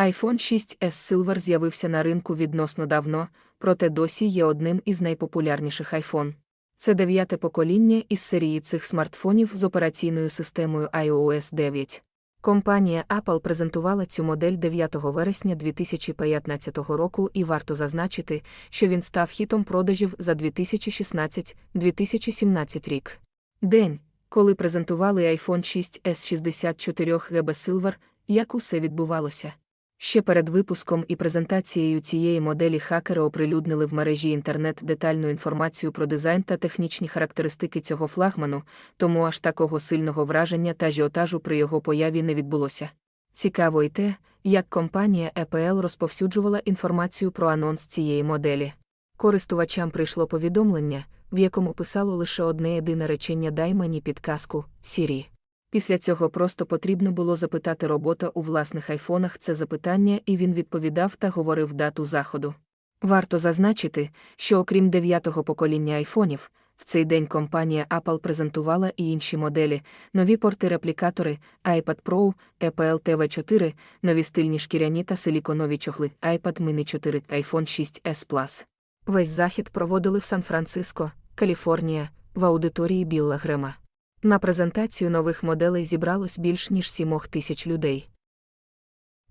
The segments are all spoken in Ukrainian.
iPhone 6s Silver з'явився на ринку відносно давно, проте досі є одним із найпопулярніших iPhone. Це дев'яте покоління із серії цих смартфонів з операційною системою iOS 9. Компанія Apple презентувала цю модель 9 вересня 2015 року і варто зазначити, що він став хітом продажів за 2016-2017 рік. День, коли презентували iPhone 6s 64 GB Silver, як усе відбувалося. Ще перед випуском і презентацією цієї моделі хакери оприлюднили в мережі інтернет детальну інформацію про дизайн та технічні характеристики цього флагману, тому аж такого сильного враження та ажіотажу при його появі не відбулося. Цікаво й те, як компанія Apple розповсюджувала інформацію про анонс цієї моделі. Користувачам прийшло повідомлення, в якому писало лише одне єдине речення Дай мені підказку Сірі. Після цього просто потрібно було запитати робота у власних айфонах це запитання, і він відповідав та говорив дату заходу. Варто зазначити, що окрім дев'ятого покоління айфонів, в цей день компанія Apple презентувала і інші моделі, нові порти-реплікатори, iPad Pro, Apple TV 4, нові стильні шкіряні та силіконові чохли, iPad mini 4, iPhone 6s Plus. Весь захід проводили в Сан-Франциско, Каліфорнія, в аудиторії Білла Грема. На презентацію нових моделей зібралось більш ніж 7 тисяч людей.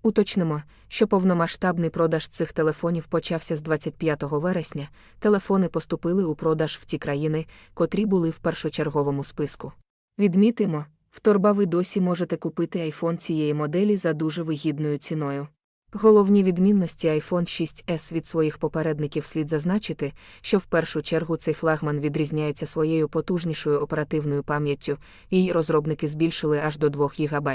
Уточнимо, що повномасштабний продаж цих телефонів почався з 25 вересня, телефони поступили у продаж в ті країни, котрі були в першочерговому списку. Відмітимо, в торба ви досі можете купити iPhone цієї моделі за дуже вигідною ціною. Головні відмінності iPhone 6s від своїх попередників слід зазначити, що в першу чергу цей флагман відрізняється своєю потужнішою оперативною пам'яттю, її розробники збільшили аж до 2 ГБ.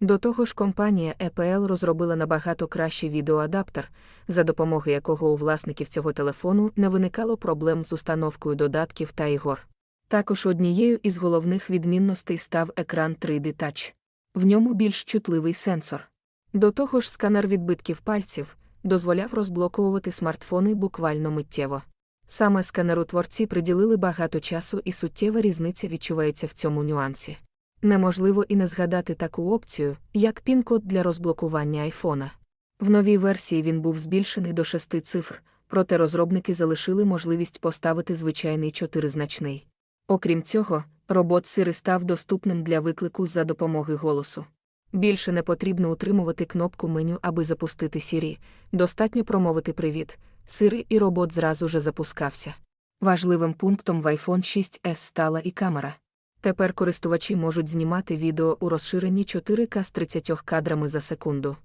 До того ж, компанія Apple розробила набагато кращий відеоадаптер, за допомогою якого у власників цього телефону не виникало проблем з установкою додатків та ігор. Також однією із головних відмінностей став екран 3D Touch. В ньому більш чутливий сенсор. До того ж, сканер відбитків пальців дозволяв розблоковувати смартфони буквально миттєво. Саме сканеру творці приділили багато часу, і суттєва різниця відчувається в цьому нюансі. Неможливо і не згадати таку опцію, як пін-код для розблокування айфона. В новій версії він був збільшений до шести цифр, проте розробники залишили можливість поставити звичайний чотиризначний. Окрім цього, робот Siri став доступним для виклику за допомогою голосу. Більше не потрібно утримувати кнопку меню, аби запустити Siri, достатньо промовити привіт, Siri і робот зразу же запускався. Важливим пунктом в iPhone 6s стала і камера. Тепер користувачі можуть знімати відео у розширенні 4К з 30 кадрами за секунду.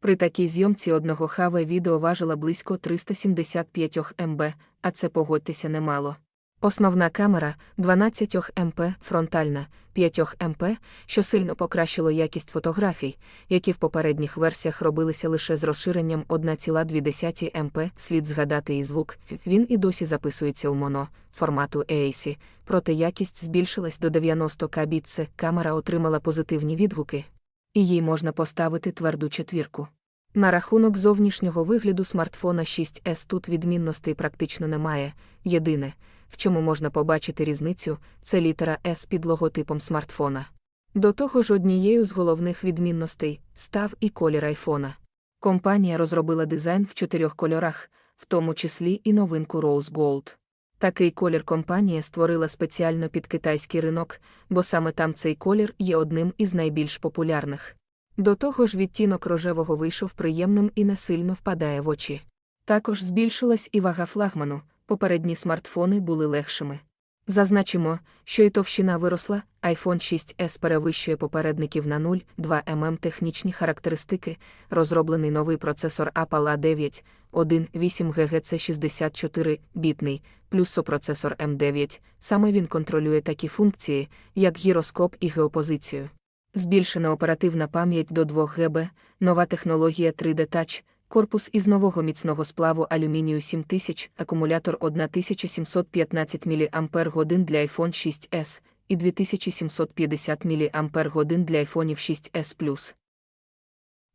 При такій зйомці одного хаве відео важила близько 375 МБ, а це погодьтеся немало. Основна камера 12 МП, фронтальна 5 МП, що сильно покращило якість фотографій, які в попередніх версіях робилися лише з розширенням 1,2 МП. Слід згадати і звук, він і досі записується у моно формату AAC, проте якість збільшилась до 90 кбіт. Камера отримала позитивні відгуки, і їй можна поставити тверду четвірку. На рахунок зовнішнього вигляду смартфона 6S тут відмінностей практично немає. Єдине, в чому можна побачити різницю, це літера S під логотипом смартфона. До того ж, однією з головних відмінностей став і колір айфона. Компанія розробила дизайн в чотирьох кольорах, в тому числі і новинку Rose Gold. Такий колір компанія створила спеціально під китайський ринок, бо саме там цей колір є одним із найбільш популярних. До того ж, відтінок рожевого вийшов приємним і не сильно впадає в очі. Також збільшилась і вага флагману, попередні смартфони були легшими. Зазначимо, що і товщина виросла, iPhone 6s перевищує попередників на 0,2 мм технічні характеристики, розроблений новий процесор Apple A9, 1,8 ГГц 64 бітний, плюс сопроцесор M9, саме він контролює такі функції, як гіроскоп і геопозицію. Збільшена оперативна пам'ять до 2 ГБ, нова технологія 3D Touch, корпус із нового міцного сплаву алюмінію 7000, акумулятор 1715 мАч для iPhone 6s і 2750 мАч для iPhone 6s Plus.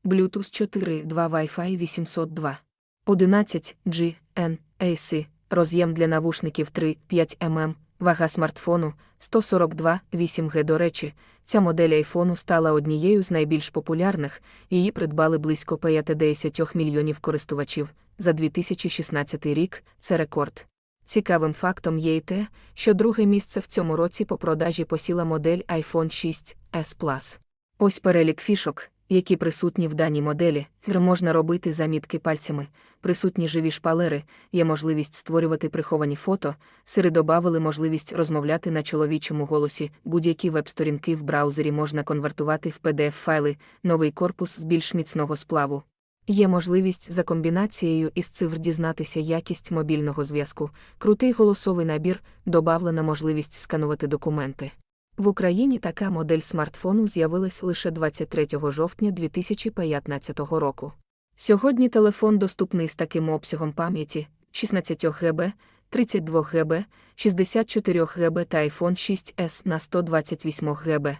Bluetooth 4.2 Wi-Fi 802. 11 G, N, AC, роз'єм для навушників 3,5 мм, вага смартфону 142 8G. До речі, Ця модель айфону стала однією з найбільш популярних, її придбали близько 50 мільйонів користувачів. За 2016 рік це рекорд. Цікавим фактом є й те, що друге місце в цьому році по продажі посіла модель iPhone 6 S Plus. Ось перелік фішок, які присутні в даній моделі. Можна робити замітки пальцями, присутні живі шпалери, є можливість створювати приховані фото, сири добавили можливість розмовляти на чоловічому голосі, будь-які веб-сторінки в браузері можна конвертувати в PDF-файли, новий корпус з більш міцного сплаву. Є можливість за комбінацією із цифр дізнатися якість мобільного зв'язку, крутий голосовий набір, добавлена можливість сканувати документи. В Україні така модель смартфону з'явилась лише 23 жовтня 2015 року. Сьогодні телефон доступний з таким обсягом пам'яті 16 ГБ, 32 ГБ, 64 ГБ та iPhone 6s на 128 ГБ.